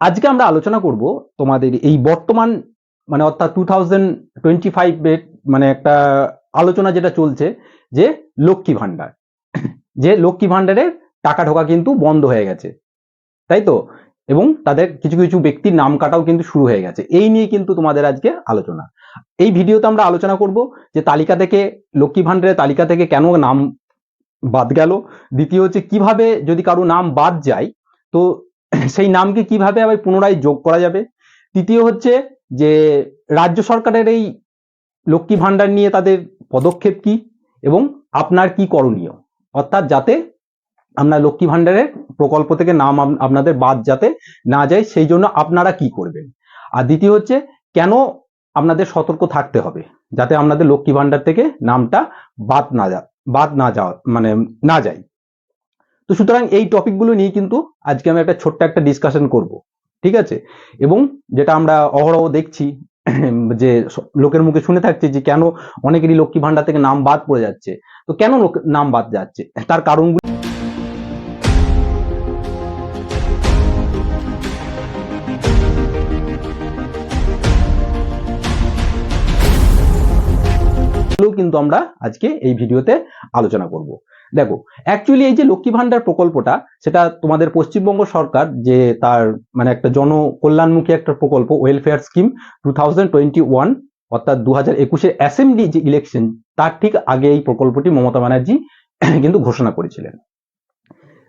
আজকে আমরা আলোচনা করব তোমাদের এই বর্তমান মানে অর্থাৎ টু থাউজেন্ড টোয়েন্টি ফাইভের মানে একটা আলোচনা যেটা চলছে যে লক্ষ্মী ভাণ্ডার। যে লক্ষ্মী ভাণ্ডারের টাকা ঢোকা কিন্তু বন্ধ হয়ে গেছে। তাই তো? এবং তাদের কিছু কিছু ব্যক্তির নাম কাটাও কিন্তু শুরু হয়ে গেছে। এই নিয়ে কিন্তু তোমাদের আজকে আলোচনা। এই ভিডিওতে আমরা আলোচনা করব যে তালিকা থেকে, লক্ষ্মী ভাণ্ডারের তালিকা থেকে কেন নাম বাদ গেল? দ্বিতীয় হচ্ছে, কীভাবে যদি কারও নাম বাদ যায়, তো সেই নামকে কীভাবে আবার পুনরায় যোগ করা যাবে? তৃতীয় হচ্ছে যে, রাজ্য সরকারের এই লক্ষ্মী ভাণ্ডার নিয়ে তাদের পদক্ষেপ কি? এবং আপনার কি করণীয়? অর্থাৎ যাতে আপনার লক্ষ্মী ভাণ্ডারের প্রকল্প থেকে নাম আপনাদের বাদ যাতে না যায়, সেই জন্য আপনারা কি করবেন? আর দ্বিতীয় হচ্ছে, কেন আপনাদের সতর্ক থাকতে হবে? যাতে আপনাদের লক্ষ্মী ভাণ্ডার থেকে নামটা বাদ না যা, বাদ না যাওয়া মানে না যায়। তো সুতরাং এই টপিকগুলো নিয়ে কিন্তু আজকে আমি একটা ছোট্ট একটা ডিসকাশন করব, ঠিক আছে? এবং যেটা আমরা অহরহ দেখছি, যে লোকের মুখে শুনে থাকছি যে কেন অনেকেরই লক্ষ্মী ভাণ্ডার থেকে নাম বাদ পড়ে যাচ্ছে। তো কেন লোক, নাম বাদ যাচ্ছে? তার কারণগুলো কিন্তু আমরা আজকে এই ভিডিওতে আলোচনা করব। দেখো অ্যাকচুয়ালি এই যে লক্ষ্মী ভাণ্ডার প্রকল্পটা, সেটা তোমাদের পশ্চিমবঙ্গ সরকার যে তার মানে একটা জনকল্যাণমুখী একটা প্রকল্প welfare scheme two thousand twenty one অর্থাৎ দু হাজার একুশের অ্যাসেম্বলি যে ইলেকশন তার ঠিক আগে এই প্রকল্পটি মমতা ব্যানার্জি কিন্তু ঘোষণা করেছিলেন।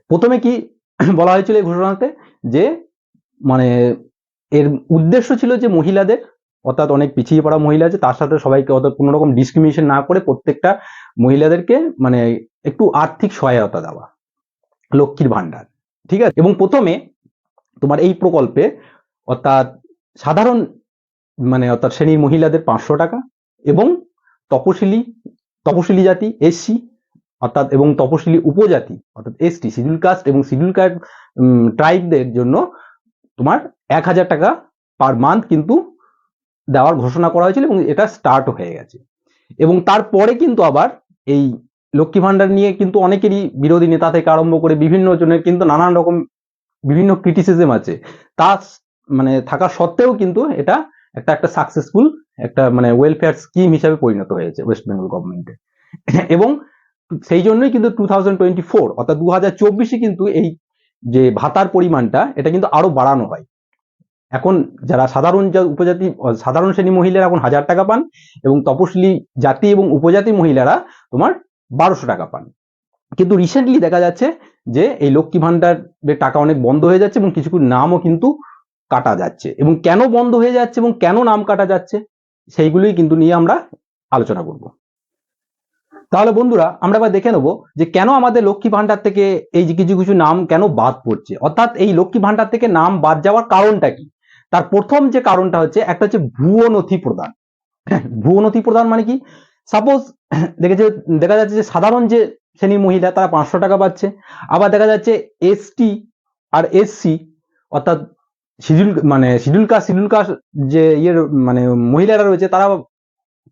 প্রথমে কি বলা হয়েছিল এই ঘোষণাতে? যে মানে এর উদ্দেশ্য ছিল যে মহিলাদের, অর্থাৎ অনেক পিছিয়ে পড়া মহিলা আছে, তার সাথে সবাইকে অর্থাৎ কোনো রকম ডিসক্রিমিনেশন না করে প্রত্যেকটা মহিলাদেরকে মানে একটু আর্থিক সহায়তা দেওয়া, লক্ষ্মীর ভাণ্ডার, ঠিক আছে? এবং প্রথমে তোমার এই প্রকল্পে অর্থাৎ সাধারণ মানে অর্থাৎ শ্রেণির মহিলাদের পাঁচশো টাকা এবং তপশিলি তপশিলি জাতি এসসি অর্থাৎ এবং তপশিলি উপজাতি, অর্থাৎ এসটি শিডিউল কাস্ট এবং শিডিউল কাস্ট ট্রাইবদের জন্য তোমার এক হাজার টাকা পার মান্থ কিন্তু দেওয়ার ঘোষণা করা হয়েছিল এবং এটা স্টার্ট হয়ে গেছে। এবং তারপরে কিন্তু আবার এই লক্ষ্মী ভাণ্ডার নিয়ে কিন্তু অনেকেরই বিরোধী নেতা থেকে আরম্ভ করে বিভিন্ন জনের কিন্তু নানান রকম বিভিন্ন ক্রিটিসিজম আছে। তা মানে থাকা সত্ত্বেও কিন্তু এটা একটা একটা সাকসেসফুল একটা মানে ওয়েলফেয়ার স্কিম হিসাবে পরিণত হয়েছে ওয়েস্ট বেঙ্গল গভর্নমেন্টে এবং সেই জন্যই কিন্তু টু অর্থাৎ দু কিন্তু এই যে ভাতার পরিমাণটা, এটা কিন্তু আরও বাড়ানো হয়। এখন যারা সাধারণ উপজাতি, সাধারণ শ্রেণি মহিলারা এখন হাজার টাকা পান এবং তপশিলি জাতি এবং উপজাতি মহিলারা তোমার বারোশো টাকা পান। কিন্তু রিসেন্টলি দেখা যাচ্ছে যে এই লক্ষ্মী ভাণ্ডারের টাকা অনেক বন্ধ হয়ে যাচ্ছে এবং কিছু নামও কিন্তু কাটা যাচ্ছে। এবং কেন বন্ধ হয়ে যাচ্ছে এবং কেন নাম কাটা যাচ্ছে সেইগুলোই কিন্তু নিয়ে আমরা আলোচনা করব। তাহলে বন্ধুরা, আমরা এবার দেখে নেব যে কেন আমাদের লক্ষ্মী ভাণ্ডার থেকে এই যে কিছু কিছু নাম কেন বাদ পড়ছে। অর্থাৎ এই লক্ষ্মী ভাণ্ডার থেকে নাম বাদ যাওয়ার কারণটা কি? তার প্রথম যে কারণটা হচ্ছে, একটা হচ্ছে ভুয়ো নথি প্রদান। ভুয়ো নথি প্রদান মানে কি? সাপোজ দেখেছে, দেখা যাচ্ছে যে সাধারণ যে শ্রেণির মহিলা, তারা পাঁচশো টাকা পাচ্ছে। আবার দেখা যাচ্ছে এসটি আর এসসি অর্থাৎ শিডিউল মানে শিডিউল কাস্ট শিডিউল কাস্ট যে ইয়ের মানে মহিলারা রয়েছে তারা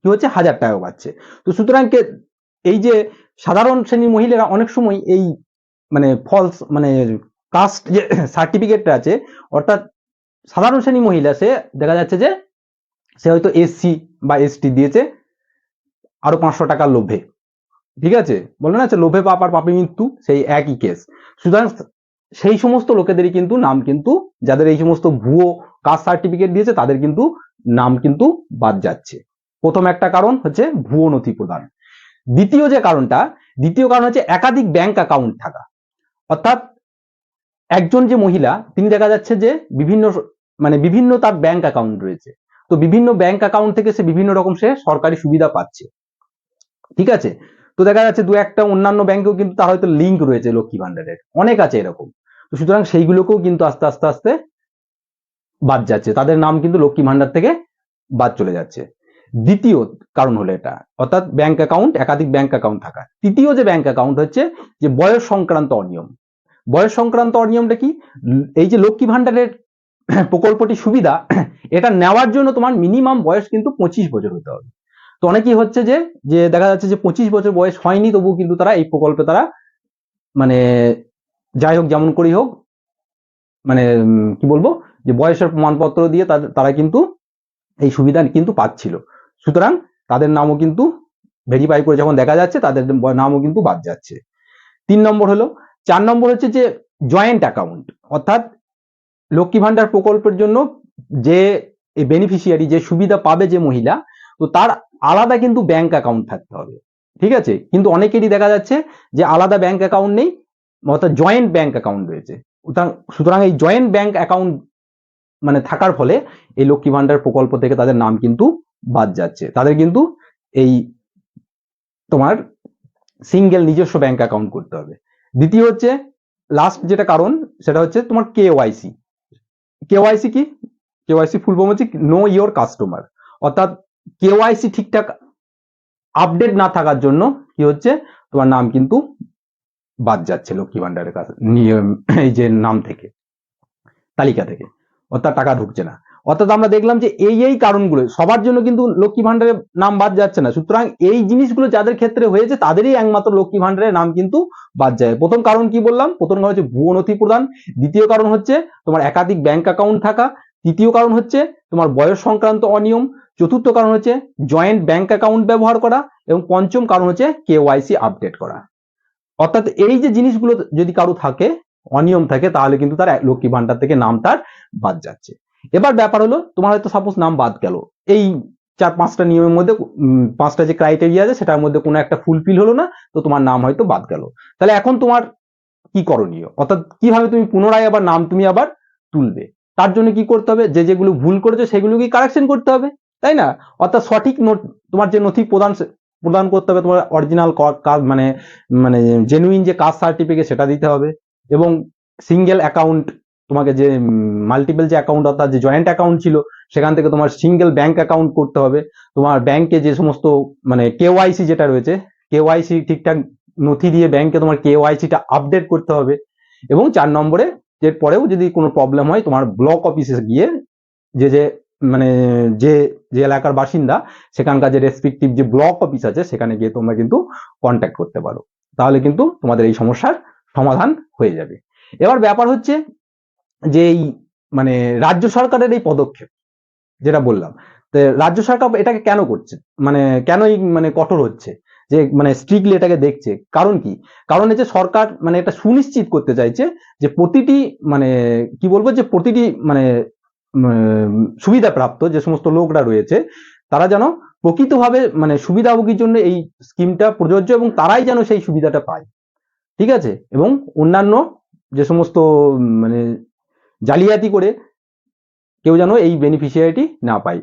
কি হচ্ছে, হাজার টাকা পাচ্ছে। তো সুতরাং এই যে সাধারণ শ্রেণির মহিলারা অনেক সময় এই মানে ফলস মানে কাস্ট যে সার্টিফিকেটটা আছে, অর্থাৎ সাধারণ শ্রেণি মহিলা, সে দেখা যাচ্ছে যে, সে হয়তো এসসি বা এসটি দিয়েছে আরও পাঁচশো টাকার লোভে। ঠিক আছে? বলে না লোভে পাপ আর পাপে মৃত্যু, সেই একই কেস সুতরাং সেই সমস্ত লোকেদেরই কিন্তু নাম কিন্তু, যাদের এই সমস্ত ভুয়ো কাস্ট সার্টিফিকেট দিয়েছে, তাদের কিন্তু নাম কিন্তু বাদ যাচ্ছে। প্রথম একটা কারণ হচ্ছে ভুয়ো নথি প্রদান। দ্বিতীয় যে কারণটা, দ্বিতীয় কারণ হচ্ছে একাধিক ব্যাংক অ্যাকাউন্ট থাকা। অর্থাৎ একজন যে মহিলা, তিনি দেখা যাচ্ছে যে বিভিন্ন মানে বিভিন্ন তার ব্যাংক অ্যাকাউন্ট রয়েছে। তো বিভিন্ন ব্যাংক অ্যাকাউন্ট থেকে সে বিভিন্ন রকম সে সরকারি সুবিধা পাচ্ছে। ঠিক আছে? তো দেখা যাচ্ছে দু একটা অন্যান্য ব্যাংকেও কিন্তু তার হয়তো লিঙ্ক রয়েছে লক্ষ্মী ভান্ডারের অনেক আছে এরকম। তো সুতরাং সেইগুলোকেও কিন্তু আস্তে আস্তে আস্তে বাদ যাচ্ছে। তাদের নাম কিন্তু লক্ষ্মী ভান্ডার থেকে বাদ চলে যাচ্ছে। দ্বিতীয় কারণ হলো এটা। অর্থাৎ ব্যাংক অ্যাকাউন্ট একাধিক ব্যাংক অ্যাকাউন্ট থাকা। তৃতীয় যে ব্যাংক অ্যাকাউন্ট হচ্ছে যে বয়স সংক্রান্ত অনিয়ম। বয়স সংক্রান্ত অনিয়মটা কি? এই যে লক্ষ্মী ভান্ডারের প্রকল্পটি সুবিধা, এটা নেওয়ার জন্য তোমার মিনিমাম বয়স কিন্তু পঁচিশ বছর হতে হবে। তো অনেকেই হচ্ছে যে যে দেখা যাচ্ছে যে পঁচিশ বছর বয়স হয়নি তবু কিন্তু তারা এই প্রকল্পে তারা মানে যাই হোক যেমন করেই হোক মানে কি বলব, যে বয়সের প্রমাণপত্র দিয়ে তারা কিন্তু এই সুবিধা কিন্তু পাচ্ছিল। সুতরাং তাদের নামও কিন্তু ভেরিফাই করে যখন দেখা যাচ্ছে তাদের নামও কিন্তু বাদ যাচ্ছে। তিন নম্বর হলো, চার নম্বর হচ্ছে যে জয়েন্ট অ্যাকাউন্ট অর্থাৎ লক্ষ্মী ভান্ডার প্রকল্পের জন্য যে বেনিফিশিয়ারি যে সুবিধা পাবে যে মহিলা, তো তার আলাদা কিন্তু ব্যাংক অ্যাকাউন্ট থাকতে হবে, ঠিক আছে? কিন্তু অনেকেরই দেখা যাচ্ছে যে আলাদা ব্যাংক অ্যাকাউন্ট নেই, অর্থাৎ জয়েন্ট ব্যাংক অ্যাকাউন্ট রয়েছে। সুতরাং এই জয়েন্ট ব্যাংক অ্যাকাউন্ট মানে থাকার ফলে এই লক্ষ্মী ভান্ডার প্রকল্প থেকে তাদের নাম কিন্তু বাদ যাচ্ছে। তাদের কিন্তু এই তোমার সিঙ্গেল নিজস্ব ব্যাংক অ্যাকাউন্ট করতে হবে। দ্বিতীয় হচ্ছে লাস্ট যেটা কারণ, সেটা হচ্ছে তোমার কেওয়াইসি কেওয়াইসি কি? কেওয়াইসি ফুল ফর্ম হচ্ছে নো ইয়োর কাস্টমার অর্থাৎ কেওয়াইসি ঠিকঠাক আপডেট না থাকার জন্য কি হচ্ছে? তোমার নাম কিন্তু বাদ যাচ্ছে লক্ষ্মী ভান্ডারের কাছে এই যে নাম থেকে, তালিকা থেকে। অর্থাৎ টাকা ঢুকছে না। অর্থাৎ আমরা দেখলাম যে এই এই কারণগুলো, সবার জন্য কিন্তু লক্ষ্মী ভান্ডারের নাম বাদ যাচ্ছে না। সুতরাং এই জিনিসগুলো যাদের ক্ষেত্রে হয়েছে, তাদেরই একমাত্র লক্ষ্মী ভান্ডারের নাম কিন্তু বাদ যায়। প্রথম কারণ কি বললাম? প্রথম কারণ হচ্ছে ভুয়ো নথি প্রদান। দ্বিতীয় কারণ হচ্ছে তোমার একাধিক ব্যাংক অ্যাকাউন্ট থাকা। তৃতীয় কারণ হচ্ছে তোমার বয়স সংক্রান্ত অনিয়ম। চতুর্থ কারণ হচ্ছে জয়েন্ট ব্যাংক অ্যাকাউন্ট ব্যবহার করা এবং পঞ্চম কারণ হচ্ছে কেওয়াইসি আপডেট করা। অর্থাৎ এই যে জিনিসগুলো যদি কারও থাকে, অনিয়ম থাকে, তাহলে কিন্তু তার লক্ষ্মী ভান্ডার থেকে নাম তার বাদ যাচ্ছে। এবার ব্যাপার হলো, তোমার হয়তো সাপোজ নাম বাদ গেল। এই চার পাঁচটা নিয়মের মধ্যে পাঁচটা যে ক্রাইটেরিয়া আছে, সেটার মধ্যে কোনো একটা ফুলফিল হলো না, তো তোমার নাম হয়তো বাদ গেল। তাহলে এখন তোমার কি করণীয়? অর্থাৎ কীভাবে তুমি পুনরায় আবার নাম তুমি আবার তুলবে? তার জন্য কি করতে হবে? যে যেগুলো ভুল করেছ, সেগুলোকে কারেকশন করতে হবে। তাই না? অর্থাৎ সঠিক তোমার যে নথি প্রদান প্রদান করতে হবে, তোমার অরিজিনাল কাজ মানে মানে জেনুইন যে কাস্ট সার্টিফিকেট সেটা দিতে হবে এবং সিঙ্গেল অ্যাকাউন্ট তোমাকে যে মাল্টিপল যে অ্যাকাউন্ট অর্থাৎ যে জয়েন্ট অ্যাকাউন্ট ছিল, সেখান থেকে তোমার সিঙ্গেল ব্যাংক অ্যাকাউন্ট করতে হবে। তোমার ব্যাংকে যে সমস্ত মানে কেওয়াইসি যেটা রয়েছে কেওয়াইসি ঠিকঠাক নথি দিয়ে ব্যাংকে তোমার কেওয়াইসিটা আপডেট করতে হবে এবং চার নম্বরে এর পরেও যদি কোনো প্রবলেম হয়, তোমার ব্লক অফিসে গিয়ে যে যে মানে যে যে এলাকার বাসিন্দা, সেখানকার যে রেসপেক্টিভ যে ব্লক অফিস আছে, সেখানে গিয়ে তোমরা কিন্তু কন্ট্যাক্ট করতে পারো। তাহলে কিন্তু তোমাদের এই সমস্যার সমাধান হয়ে যাবে। এবার ব্যাপার হচ্ছে যে এই মানে রাজ্য সরকারের এই পদক্ষেপ, যেটা বললাম, তো রাজ্য সরকার এটাকে কেন করছে? মানে কেনই মানে কঠোর হচ্ছে? যে মানে স্ট্রিক্টলি এটাকে দেখছে। কারণ কি? কারণ হচ্ছে সরকার মানে এটা সুনিশ্চিত করতে চাইছে যে প্রতিটি মানে কি বলব? যে প্রতিটি মানে সুবিধাপ্রাপ্ত যে সমস্ত লোকরা রয়েছে, তারা যেন প্রকৃতভাবে মানে সুবিধাভোগীর জন্য এই স্কিমটা প্রযোজ্য এবং তারাই যেন সেই সুবিধাটা পায়। ঠিক আছে? এবং অন্যান্য যে সমস্ত মানে জালিয়াতি করে কেউ যেন এই বেনিফিশিয়ারিটি না পায়।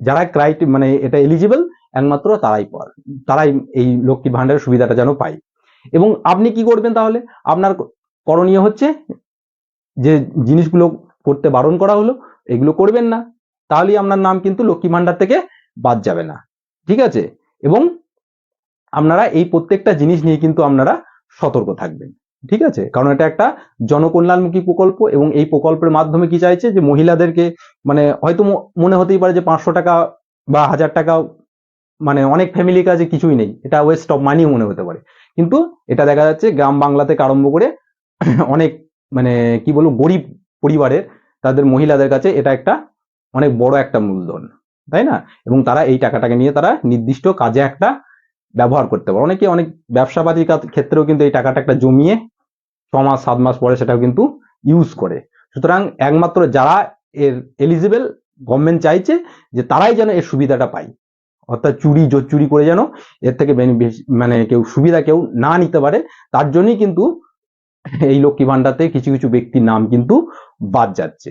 যারা ক্রাইট মানে এটা এলিজিবল একমাত্র তারাই তারাই এই লক্ষ্মী ভাণ্ডারের সুবিধাটা যেন পায়। এবং আপনি কি করবেন তাহলে? আপনার করণীয় হচ্ছে যে জিনিসগুলো করতে বারণ করা হলো এগুলো করবেন না। তাহলেই আপনার নাম কিন্তু লক্ষ্মী ভান্ডার থেকে বাদ যাবে না। ঠিক আছে? এবং আপনারা এই প্রত্যেকটা জিনিস নিয়ে কিন্তু আপনারা সতর্ক থাকবেন। ঠিক আছে? কারণ এটা একটা জনকল্যাণমুখী প্রকল্প এবং এই প্রকল্পের মাধ্যমে কি চাইছে যে মহিলাদেরকে মানে হয়তো মনে হতেই পারে যে পাঁচশো টাকা বা হাজার টাকা মানে অনেক ফ্যামিলির কাছে কিছুই নেই। এটা ওয়েস্ট অফ মানিও মনে হতে পারে। কিন্তু এটা দেখা যাচ্ছে গ্রাম বাংলা থেকে আরম্ভ করে অনেক মানে কি বলব গরিব পরিবারের তাদের মহিলাদের কাছে এটা একটা অনেক বড় একটা মূলধন, তাই না? এবং তারা এই টাকাটাকে নিয়ে তারা নির্দিষ্ট কাজে একটা ব্যবহার করতে পারে। অনেকে অনেক ব্যবসাবাদীর ক্ষেত্রেও কিন্তু এই টাকাটা একটা জমিয়ে ছ মাস, সাত মাস পরে সেটাও কিন্তু ইউজ করে। সুতরাং একমাত্র যারা এর এলিজিবল গভর্নমেন্ট চাইছে যে তারাই যেন এর সুবিধাটা পায়। অর্থাৎ চুরি, জোর চুরি করে যেন এর থেকে মানে কেউ সুবিধা কেউ না নিতে পারে, তার জন্যই কিন্তু এই লক্ষ্মী ভান্ডারতে কিছু কিছু ব্যক্তির নাম কিন্তু বাদ যাচ্ছে।